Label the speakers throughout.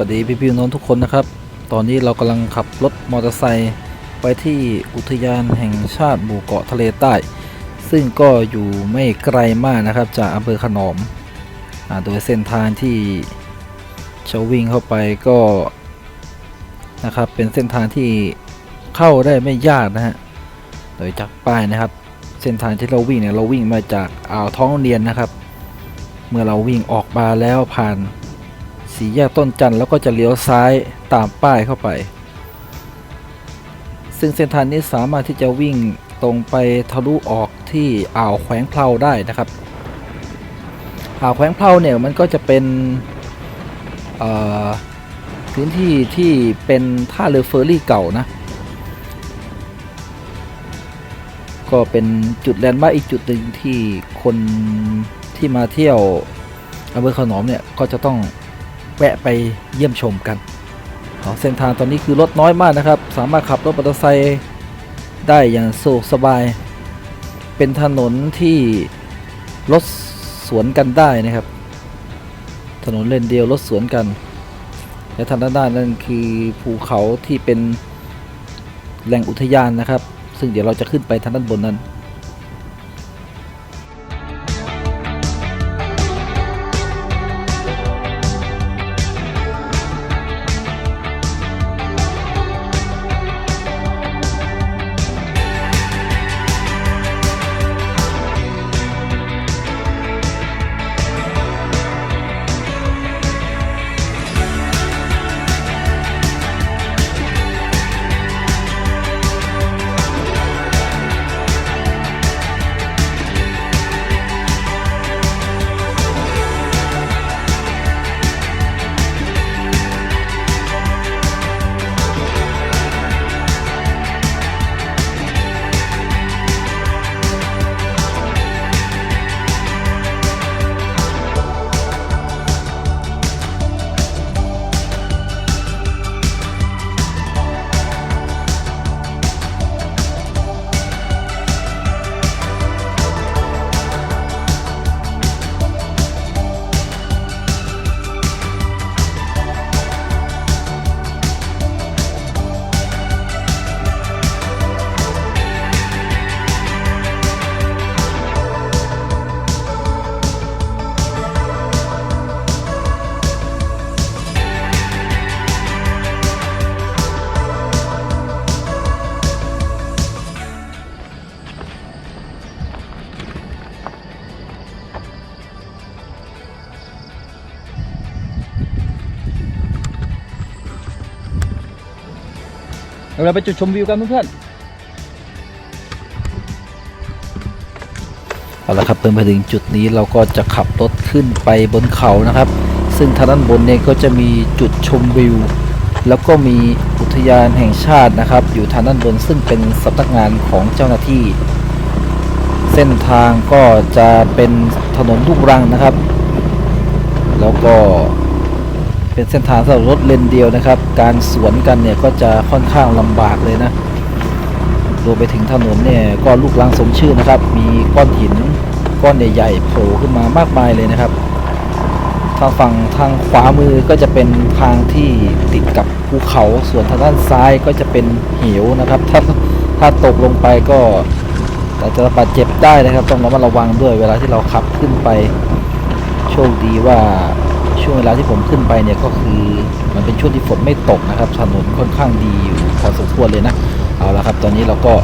Speaker 1: วัสดีพี่พี่น้องทุกคนนะครับ ตอนนี้เรากำลังขับรถมอเตอร์ไซค์ไปที่อุทยานแห่งชาติหมู่เกาะทะเลใต้ ซึ่งก็อยู่ไม่ไกลมากนะครับ จากอำเภอขนอมอโดยเส้นทางที่จะวิ่งเข้าไปก็นะครับเป็นเส้นทางที่เข้าได้ไม่ยากนะฮะโดยจากป้ายนะครับ เส้นทางที่เราวิ่งเนี่ยเราวิ่งมาจากอ่าวท้องเนียนนะครับ เมื่อเราวิ่งออกมาแล้วผ่าน สีแยกต้นจันทร์แล้วก็จะเลี้ยวซ้ายตามป้ายเข้าไป ซึ่งเส้นทางนี้สามารถที่จะวิ่งตรงไปทะลุออกที่อ่าวแขวงเพลาได้นะครับ อ่าวแขวงเพลาเนี่ยมันก็จะเป็นพื้นที่ที่เป็นท่าเรือเฟอร์รี่เก่านะ ก็เป็นจุดแลนด์มาร์คอีกจุดหนึ่งที่คนที่มาเที่ยวอำเภอขนอมเนี่ยก็จะต้อง แวะไปเยี่ยมชมกันอ๋อเส้นทางตอนนี้คือรถน้อยมากนะครับ สามารถขับรถมอเตอร์ไซค์ได้อย่างสะดวกสบาย เป็นถนนที่รถสวนกันได้นะครับ ถนนเลนเดียวรถสวนกัน และทางด้านหน้านั่นคือภูเขาที่เป็นแหล่งอุทยานนะครับ ซึ่งเดี๋ยวเราจะขึ้นไปทางด้านบนนั้น เราไปจุดชมวิวกันเพื่อนเอาละครับเพิ่มไปถึงจุดนี้เราก็จะขับรถขึ้นไปบนเขานะครับ ซึ่งทางด้านบนเนี่ยก็จะมีจุดชมวิว แล้วก็มีอุทยานแห่งชาตินะครับ อยู่ทางด้านบนซึ่งเป็นสำนักงานของเจ้าหน้าที่ เส้นทางก็จะเป็นถนนลูกรังนะครับ แล้วก็ เป็นเส้นทางสำหรับรถเลนเดียวนะครับ การสวนกันเนี่ยก็จะค่อนข้างลำบากเลยนะรวมไปถึงถนนเนี่ยก็ลูกลังสมชื่อนะครับ มีก้อนหินก้อนใหญ่ๆโผล่ขึ้นมามากมายเลยนะครับ ทางฝั่งทางขวามือก็จะเป็นทางที่ติดกับภูเขา ส่วนทางด้านซ้ายก็จะเป็นเหวนะครับ ถ้าถ้าตกลงไปก็อาจจะบาดเจ็บได้นะครับ ต้องระมัดระวังด้วยเวลาที่เราขับขึ้นไป โชคดีว่า ช่วงเวลาที่ผมขึ้นไปเนี่ยก็คือมันเป็นช่วงที่ฝนไม่ตกนะครับถนนค่อนข้างดีอยู่พอสมควรเลยนะเอาละครับตอนนี้เราก็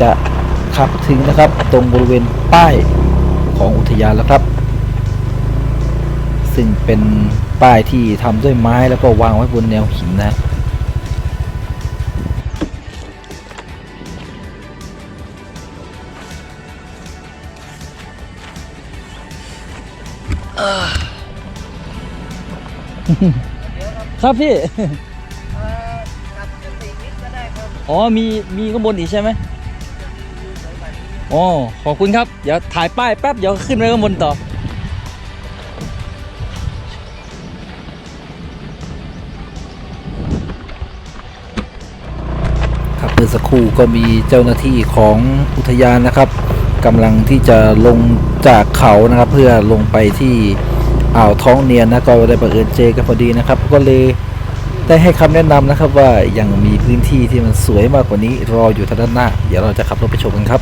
Speaker 1: จะขับถึงนะครับ ตรงบริเวณป้ายของอุทยานแล้วครับ ซึ่งเป็นป้ายที่ทำด้วยไม้แล้วก็วางไว้บนแนวหินนะ ครับพี่อ๋อมีมีข้างบนอีกใช่ไหมอ๋อขอบคุณครับ เดี๋ยวถ่ายป้ายแป๊บเดี๋ยวขึ้นไปข้างบนต่อ ครับเมื่อสักครู่ก็มีเจ้าหน้าที่ของอุทยานนะครับกำลังที่จะลงจากเขานะครับ เพื่อลงไปที่ อ่าวท้องเนียนนะก็ได้บังเอิญเจอกันพอดีนะครับ ก็เลยได้ให้คำแนะนำนะครับว่ายังมีพื้นที่ที่มันสวยมากกว่านี้รออยู่ทางด้านหน้า เดี๋ยวเราจะขับรถไปชมกันครับ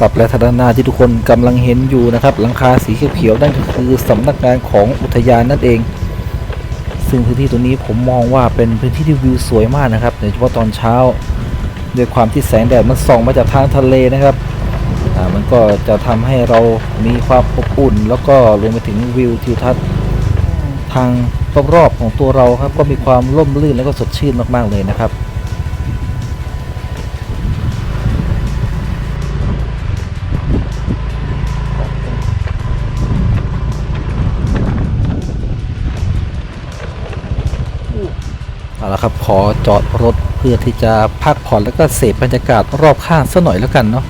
Speaker 1: ครับและทางด้านหน้าที่ทุกคนกำลังเห็นอยู่นะครับ หลังคาสีเขียวๆนั่นก็คือสำนักงานของอุทยานนั่นเอง ซึ่งพื้นที่ตัวนี้ผมมองว่าเป็นพื้นที่ที่วิวสวยมากนะครับโดยเฉพาะตอนเช้าด้วยความที่แสงแดดมันส่องมาจากทางทะเลนะครับมันก็จะทำให้เรามีความอบอุ่น แล้วก็รวมไปถึงวิวทิวทัศน์ทางรอบๆของตัวเราครับก็มีความร่มรื่นแล้วก็สดชื่นมากๆเลยนะครับ แล้วครับ ขอจอดรถเพื่อที่จะพักผ่อนแล้วก็เสพบรรยากาศรอบข้างสักหน่อยแล้วกันเนาะ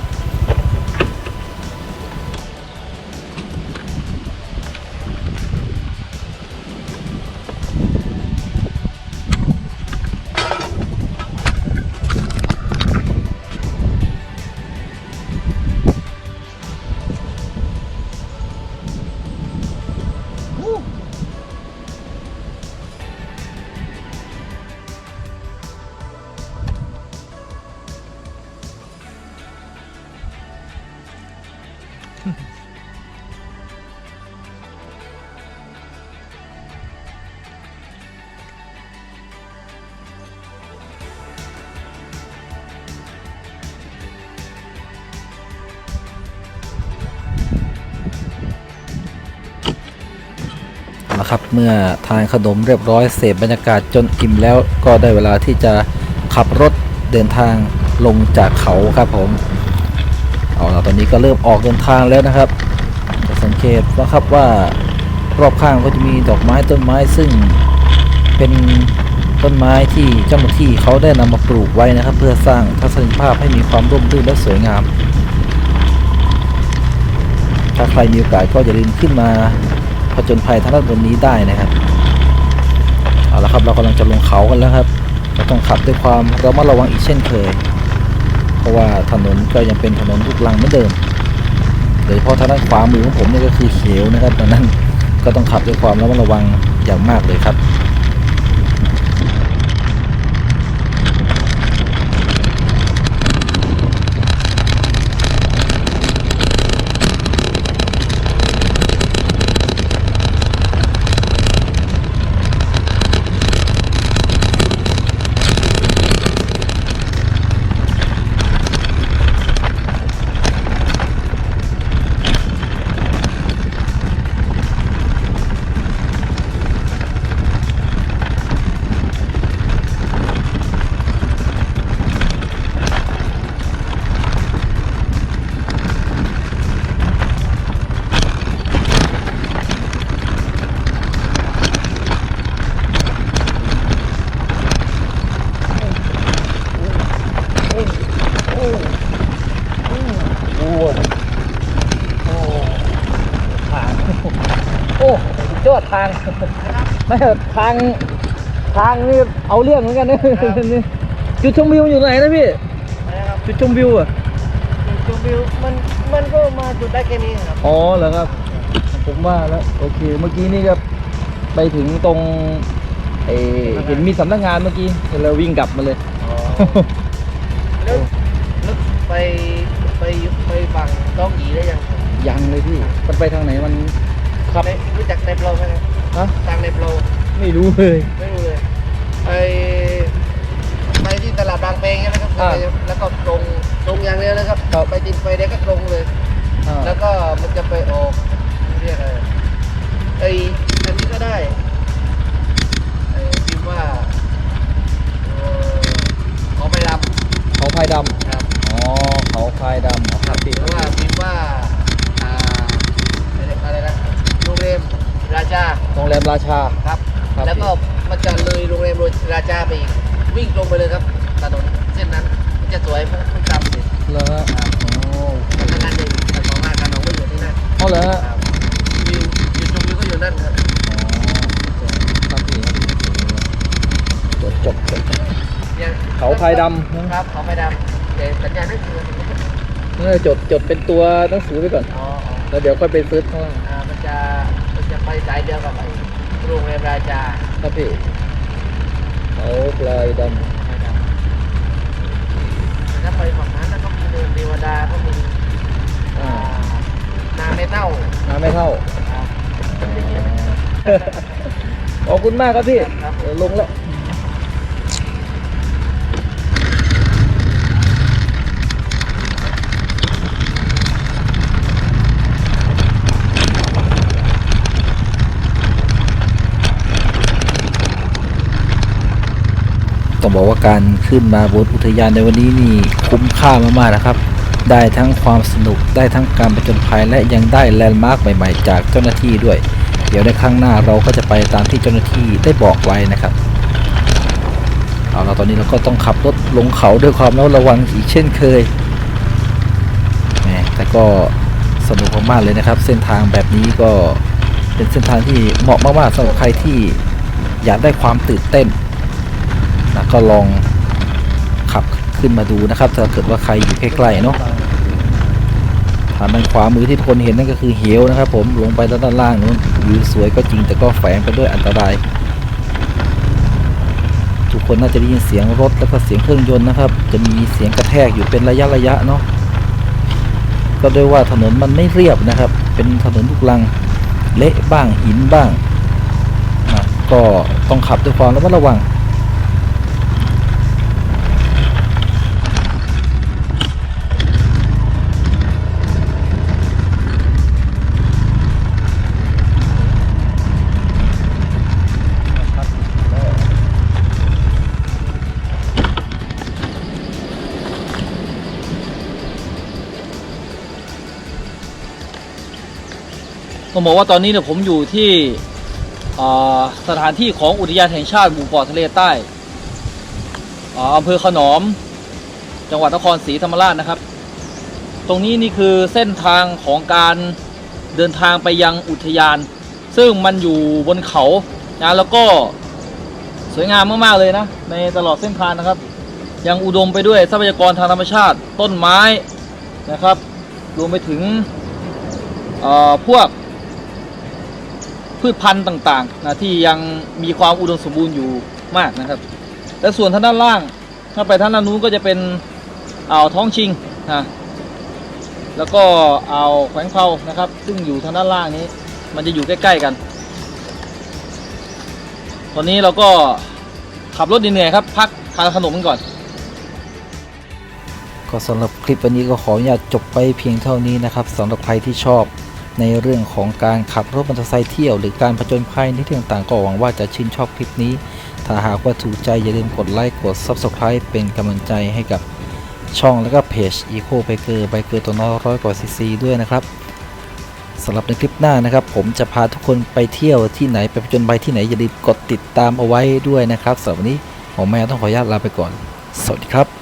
Speaker 1: ละครับ เมื่อทานขนมเรียบร้อยเสพบรรยากาศจนอิ่มแล้วก็ได้เวลาที่จะขับรถเดินทางลงจากเขาครับผมเอาละตอนนี้ก็เริ่มออกเดินทางแล้วนะครับจะสังเกตนะครับว่ารอบข้างก็จะมีดอกไม้ต้นไม้ซึ่งเป็นต้นไม้ที่เจ้าหน้าที่เขาได้นำมาปลูกไว้นะครับ เพื่อสร้างทัศนียภาพให้มีความร่มรื่นและสวยงาม ถ้าใครมีโอกาสก็อย่าลืมขึ้นมา ผจญภัยทางด้านบนนี้ได้นะครับเอาละครับเรากำลังจะลงเขากันแล้วครับเราต้องขับด้วยความระมัดระวังอีกเช่นเคย เพราะว่าถนนก็ยังเป็นถนนลูกลังเหมือนเดิมโดยเฉพาะทางด้านขวามือของผมนี่ก็คือเขียวนะครับดังนั้นก็ต้องขับด้วยความระมัดระวังอย่างมากเลยครับ ทาง โอ้ยอดทาง ไม่ทางทางนี่เอาเรื่องเหมือนกันนะนี่จุดชมวิวอยู่ไหนนะพี่
Speaker 2: นะครับ
Speaker 1: จุดชมวิวอะ
Speaker 2: จุดวิวมันมันก็มาจุดได้แค่นี้ครับ
Speaker 1: อ๋อเหรอครับ ผมว่าแล้วโอเคเมื่อกี้นี่ก็ไปถึงตรงไอเห็นมีสำนักงานเมื่อกี้เราวิ่งกลับมาเลย
Speaker 2: แล้วแล้วไปไปไปฝั่งต้องหยีได้ยังครับ
Speaker 1: ยังเลยพี่มันไปทางไหนมันครับ
Speaker 2: ในรู้จักในโปรไหมครับ
Speaker 1: ฮะ
Speaker 2: ทางในโปร
Speaker 1: ไม่รู้เลย
Speaker 2: ไม่รู้เลยไปไปที่ตลาดบางเปงใช่ไหมครับ
Speaker 1: อ่า
Speaker 2: แล้วก็ตรงตรงอย่างเดียวเลยครับ
Speaker 1: ครับ
Speaker 2: ไปติดไฟแดงก็ตรงเลย
Speaker 1: อ่า
Speaker 2: แล้วก็มันจะไปออกเรียกอะไรไออันนี้ก็ได้ไอพิมพ์ว่าเอ่อขอไปรำ
Speaker 1: เขาพายด
Speaker 2: ครับำ
Speaker 1: อ๋อเขาพายดำครับพี่
Speaker 2: หรือว่าพิมพ์ว่าอ่าอะไรนะโรงแรมราชา
Speaker 1: โรงแรมราชา
Speaker 2: ครับ
Speaker 1: ครับ
Speaker 2: แล้วก็มันจะเลยโรงแรมราชาไปอีกวิ่งตรงไปเลยครับถนนเส้นนั้นมันจะสวยเพราะมันจำเลย
Speaker 1: เหรอฮะอ๋อ
Speaker 2: มันทำงานหนึ่งแต่ของงานการน้องก็อยู่ที่นั่น
Speaker 1: เอาเหรอฮะ
Speaker 2: ครับวิวจุดชมวิวก็อยู่นั่นครับ
Speaker 1: อ๋อครับพี่ครับจดจบจบ
Speaker 2: เนี่ย
Speaker 1: เขาพายดำนะ
Speaker 2: ครับเขาพายดำแต่สัญญาณนั่นคือ
Speaker 1: นี่จดจดเป็นตัวหนังสือไปก่อน
Speaker 2: อ๋ออ๋อ
Speaker 1: แล้วเดี๋ยวค่อยไปซื้อข้างล่าง
Speaker 2: สายเดียวกับไอ้โรงแรมราชา
Speaker 1: ครับพี่เขาพลายด
Speaker 2: ถ้าไปฝั่งนั้นแล้วก็มีเดินเทวดาก็มีำ
Speaker 1: อ่า
Speaker 2: นาไม่เท่า
Speaker 1: น้ำไม่เท่า
Speaker 2: ครับ
Speaker 1: ขอบคุณมากครับพี่
Speaker 2: ครับ
Speaker 1: เดี๋ยวลงแล้ว บอกว่าการขึ้นมาบนอุทยานในวันนี้นี่คุ้มค่ามากๆนะครับ ได้ทั้งความสนุกได้ทั้งการประจนภัยและยังได้แลนด์มาร์คใหม่ๆ จากเจ้าหน้าที่ด้วย เดี๋ยวในข้งหน้าเราก็จะไปตามที่เจ้าหน้าที่ได้บอกไว้นะครับเอาละตอนนี้เราก็ต้องขับรถลงเขาด้วยความระมัดระวังอีกเช่นเคยแต่ก็สนุกมากๆเลยนะครับ เส้นทางแบบนี้ก็เป็นเส้นทางที่เหมาะมากๆสำหรับใครที่อยากได้ความตื่นเต้น ก็ลองขับขึ้นมาดูนะครับถ้าเกิดว่าใครอยู่ใกล้ๆเนาะทางด้านขวามือที่คนเห็นนั่นก็คือเหวนะครับ ผมลงไปด้านล่างนู้นวิวสวยก็จริงแต่ก็แฝงไปด้วยอันตราย ทุกคนน่าจะได้ยินเสียงรถแล้วก็เสียงเครื่องยนต์นะครับ จะมีเสียงกระแทกอยู่เป็นระยะระยะๆเนาะก็ด้วยว่าถนนมันไม่เรียบนะครับ เป็นถนนลูกลังเละบ้างหินบ้างก็ต้องขับด้วยความระมัดระวัง
Speaker 3: ต้องบอกว่าตอนนี้เนี่ยผมอยู่ที่สถานที่ของอุทยานแห่งชาติหมู่เกาะทะเลใต้อ่าอำเภอขนอม จังหวัดนครศรีธรรมราชนะครับ ตรงนี้นี่คือเส้นทางของการเดินทางไปยังอุทยาน ซึ่งมันอยู่บนเขานะแล้วก็สวยงามมาก ๆ เลยนะ ในตลอดเส้นทางนะครับ ยังอุดมไปด้วยทรัพยากรทางธรรมชาติต้นไม้นะครับ รวมไปถึงพวก พืชพันธุ์ต่างๆนะที่ยังมีความอุดมสมบูรณ์อยู่มากนะครับ และส่วนทางด้านล่าง ถ้าไปทางด้านนู้นก็จะเป็นอ่าวท้องชิงนะแล้วก็อ่าวแขวงเพานะครับ ซึ่งอยู่ทางด้านล่างนี้ มันจะอยู่ใกล้ ๆ กัน ตอนนี้เราก็ขับรถเหนื่อยครับ พักทานขนมกันก่อน
Speaker 1: ก็สำหรับคลิปวันนี้ก็ขออนุญาตจบไปเพียงเท่านี้นะครับสำหรับใครที่ชอบ ในเรื่องของการขับรถมอเตอร์ไซค์เที่ยว หรือการผจญภัยในที่ต่างๆก็หวังว่าจะชื่นชอบคลิปนี้ ถ้าหากว่าถูกใจอย่าลืมกดไลค์กด Subscribe เป็นกำลังใจให้กับช่องและก็เพจ Eco Biker Biker ตัวน้อยร้อยกว่าซีซีด้วยนะครับสำหรับในคลิปหน้านะครับ ผมจะพาทุกคนไปเที่ยวที่ไหนไปผจญภัยที่ไหนอย่าลืมกดติดตามเอาไว้ด้วยนะครับสำหรับวันนี้ผมแม่ต้องขออนุญาตลาไปก่อน สวัสดีครับ